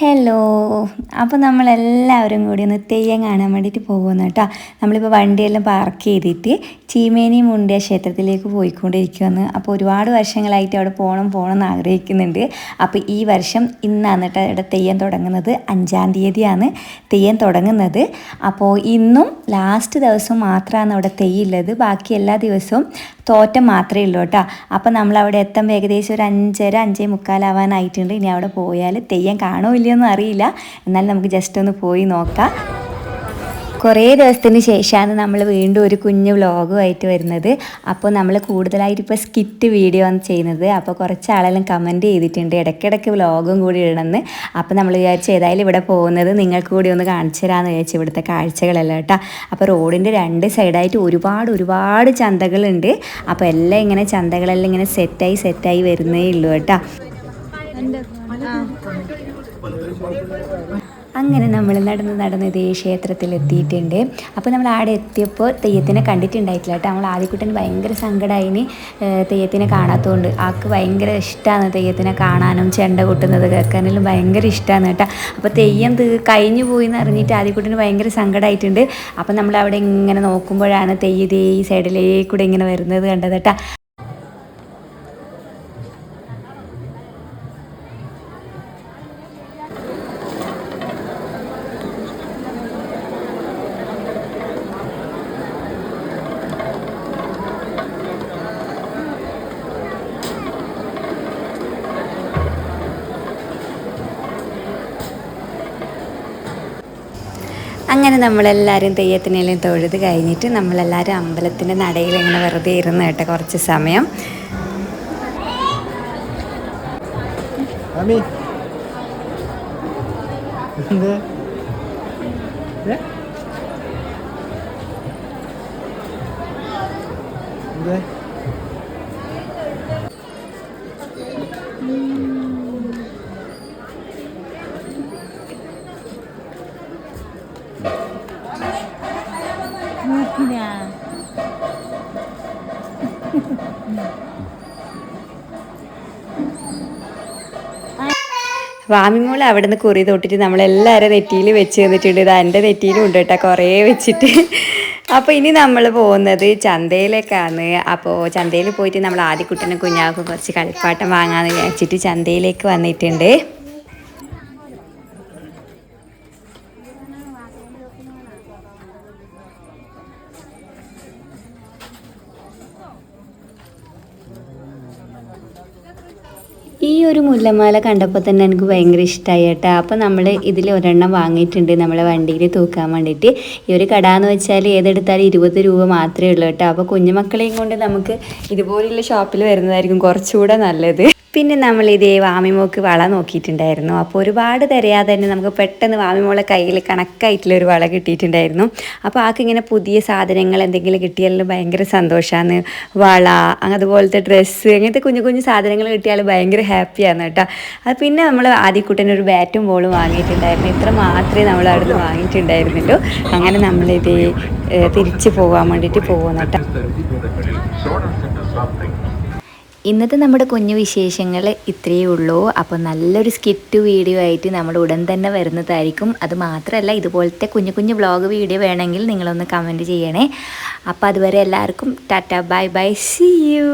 Hello അപ്പോൾ നമ്മളെല്ലാവരും കൂടി ഒന്ന് തെയ്യം കാണാൻ വേണ്ടിയിട്ട് പോകുന്നു കേട്ടോ. നമ്മളിപ്പോൾ വണ്ടിയെല്ലാം പാർക്ക് ചെയ്തിട്ട് ചീമേനി മുണ്ടിയ ക്ഷേത്രത്തിലേക്ക് പോയിക്കൊണ്ടിരിക്കുകയാണ് അപ്പോൾ ഒരുപാട് വർഷങ്ങളായിട്ട് അവിടെ പോകണം പോകണം എന്ന് ആഗ്രഹിക്കുന്നുണ്ട്. അപ്പോൾ ഈ വർഷം ഇന്നാണ് കേട്ടോ ഇവിടെ തെയ്യം തുടങ്ങുന്നത്. അഞ്ചാം തീയതിയാണ് തെയ്യം തുടങ്ങുന്നത്. അപ്പോൾ ഇന്നും ലാസ്റ്റ് ദിവസം മാത്രമാണ് അവിടെ തെയ്യുള്ളത് ബാക്കി എല്ലാ ദിവസവും തോറ്റം മാത്രമേ ഉള്ളൂ കേട്ടോ. അപ്പോൾ നമ്മളവിടെ എത്തുമ്പോൾ ഏകദേശം ഒരു അഞ്ചര അഞ്ചേ മുക്കാലാവാനായിട്ടുണ്ട് ഇനി അവിടെ പോയാൽ തെയ്യം കാണോ ഇല്ലയോന്നും അറിയില്ല. എന്നാൽ നമുക്ക് ജസ്റ്റ് ഒന്ന് പോയി നോക്കാം. കുറേ ദിവസത്തിന് ശേഷമാണ് നമ്മൾ വീണ്ടും ഒരു കുഞ്ഞു വ്ളോഗുമായിട്ട് വരുന്നത്. അപ്പോൾ നമ്മൾ കൂടുതലായിട്ട് ഇപ്പോൾ സ്കിറ്റ് വീഡിയോ ആണ് ചെയ്യുന്നത്. അപ്പോൾ കുറച്ച് ആളെല്ലാം കമന്റ് ചെയ്തിട്ടുണ്ട്. ഇടയ്ക്കിടയ്ക്ക് വ്ളോഗും കൂടി ഇടണമെന്ന്. അപ്പോൾ നമ്മൾ വിചാരിച്ച് ഏതായാലും ഇവിടെ പോകുന്നത് നിങ്ങൾക്ക് കൂടി ഒന്ന് കാണിച്ചു തരാമെന്ന് വിചാരിച്ചു ഇവിടുത്തെ കാഴ്ചകളെല്ലാം കേട്ടോ. അപ്പോൾ റോഡിന്റെ രണ്ട് സൈഡായിട്ട് ഒരുപാട് ഒരുപാട് ചന്തകളുണ്ട്. അപ്പോൾ എല്ലാം ഇങ്ങനെ ചന്തകളെല്ലാം ഇങ്ങനെ സെറ്റായി സെറ്റായി വരുന്നേ ഉള്ളൂ കേട്ടോ. അങ്ങനെ നമ്മൾ നടന്ന് നടന്ന് ഇതേ ക്ഷേത്രത്തിൽ എത്തിയിട്ടുണ്ട് അപ്പോൾ നമ്മൾ ആടെ എത്തിയപ്പോൾ തെയ്യത്തിനെ കണ്ടിട്ടുണ്ടായിട്ടില്ല കേട്ടോ. നമ്മൾ ആദ്യക്കുട്ടൻ ഭയങ്കര സങ്കടമായിന് തെയ്യത്തിനെ കാണാത്തതുകൊണ്ട് ആൾക്ക് ഭയങ്കര ഇഷ്ടമാണ് തെയ്യത്തിനെ കാണാനും ചെണ്ട കൊട്ടുന്നത് കേൾക്കാനെല്ലാം ഭയങ്കര ഇഷ്ടമാണ് കേട്ടോ. അപ്പോൾ തെയ്യം കഴിഞ്ഞു പോയി എന്ന് അറിഞ്ഞിട്ട് ആദ്യക്കുട്ടന് ഭയങ്കര സങ്കടമായിട്ടുണ്ട് അപ്പോൾ നമ്മൾ അവിടെ ഇങ്ങനെ നോക്കുമ്പോഴാണ് തെയ്യതേ ഈ സൈഡിലേക്കൂടെ ഇങ്ങനെ വരുന്നത് കണ്ടത് കേട്ടോ. അങ്ങനെ നമ്മളെല്ലാവരും തെയ്യത്തിനെല്ലാം തൊഴുത് കഴിഞ്ഞിട്ട് നമ്മളെല്ലാവരും അമ്പലത്തിന്റെ നടയിൽ ഇങ്ങനെ വെറുതെ ഇരുന്ന് കേട്ടോ കുറച്ച് സമയം. Mami. വാമിമോൾ അവിടെ നിന്ന് കുറി തൊട്ടിട്ട് നമ്മളെല്ലാവരും നെറ്റിയിൽ വെച്ച് തന്നിട്ടുണ്ട്. ഇത് എന്റെ നെറ്റിയിലും ഉണ്ട് കേട്ടോ. കുറേ വെച്ചിട്ട്. അപ്പോൾ ഇനി നമ്മൾ പോകുന്നത് ചന്തയിലേക്കാണ്. അപ്പോൾ ചന്തയിൽ പോയിട്ട് നമ്മൾ ആദ്യക്കുട്ടനും കുഞ്ഞാൾക്കും കുറച്ച് കളിപ്പാട്ടം വാങ്ങാമെന്ന് വിചാരിച്ചിട്ട് ചന്തയിലേക്ക് വന്നിട്ടുണ്ട്. ഈ ഒരു മുല്ലമാല കണ്ടപ്പോൾ തന്നെ എനിക്ക് ഭയങ്കര ഇഷ്ടമായി കേട്ടോ. അപ്പോൾ നമ്മൾ ഇതിൽ ഒരെണ്ണം വാങ്ങിയിട്ടുണ്ട് നമ്മളെ വണ്ടിയിൽ തൂക്കാൻ വേണ്ടിയിട്ട്. ഈ ഒരു കട എന്ന് വെച്ചാൽ ഏതെടുത്താലും ഇരുപത് രൂപ മാത്രമേ ഉള്ളൂ കേട്ടോ. അപ്പോൾ കുഞ്ഞുമക്കളെയും കൊണ്ട് നമുക്ക് ഇതുപോലെയുള്ള ഷോപ്പിൽ വരുന്നതായിരിക്കും കുറച്ചുകൂടെ നല്ലത്. പിന്നെ നമ്മൾ ഇതേ വാമിമോക്ക് വള നോക്കിയിട്ടുണ്ടായിരുന്നു. അപ്പോൾ ഒരുപാട് തിരയാതെ തന്നെ നമുക്ക് പെട്ടെന്ന് വാമിമോളെ കയ്യിൽ കണക്കായിട്ടുള്ള ഒരു വള കിട്ടിയിട്ടുണ്ടായിരുന്നു. അപ്പോൾ ആൾക്ക് ഇങ്ങനെ പുതിയ സാധനങ്ങൾ എന്തെങ്കിലും കിട്ടിയാലും ഭയങ്കര സന്തോഷമാണ് വള അതുപോലത്തെ ഡ്രസ്സ് അങ്ങനത്തെ കുഞ്ഞു കുഞ്ഞു സാധനങ്ങൾ കിട്ടിയാൽ ഭയങ്കര ഹാപ്പിയാണ് കേട്ടോ. അത് പിന്നെ നമ്മൾ ആദ്യക്കുട്ടന് ഒരു ബാറ്റും ബോളും വാങ്ങിയിട്ടുണ്ടായിരുന്നു. ഇത്ര മാത്രമേ നമ്മൾ അവിടുന്ന് വാങ്ങിയിട്ടുണ്ടായിരുന്നുള്ളൂ. അങ്ങനെ നമ്മളിത് തിരിച്ച് പോകാൻ വേണ്ടിയിട്ട് പോകുന്നു കേട്ടോ. ഇന്നത്തെ നമ്മുടെ കുഞ്ഞു വിശേഷങ്ങൾ ഇത്രയേ ഉള്ളൂ. അപ്പോൾ നല്ലൊരു സ്കിറ്റ് വീഡിയോ ആയിട്ട് നമ്മൾ ഉടൻ തന്നെ വരുന്നതായിരിക്കും. അത് മാത്രമല്ല ഇതുപോലത്തെ കുഞ്ഞു കുഞ്ഞു വ്ളോഗ് വീഡിയോ വേണമെങ്കിൽ നിങ്ങളൊന്ന് കമന്റ് ചെയ്യണേ. അപ്പോൾ അതുവരെ എല്ലാവർക്കും tata bye bye see you.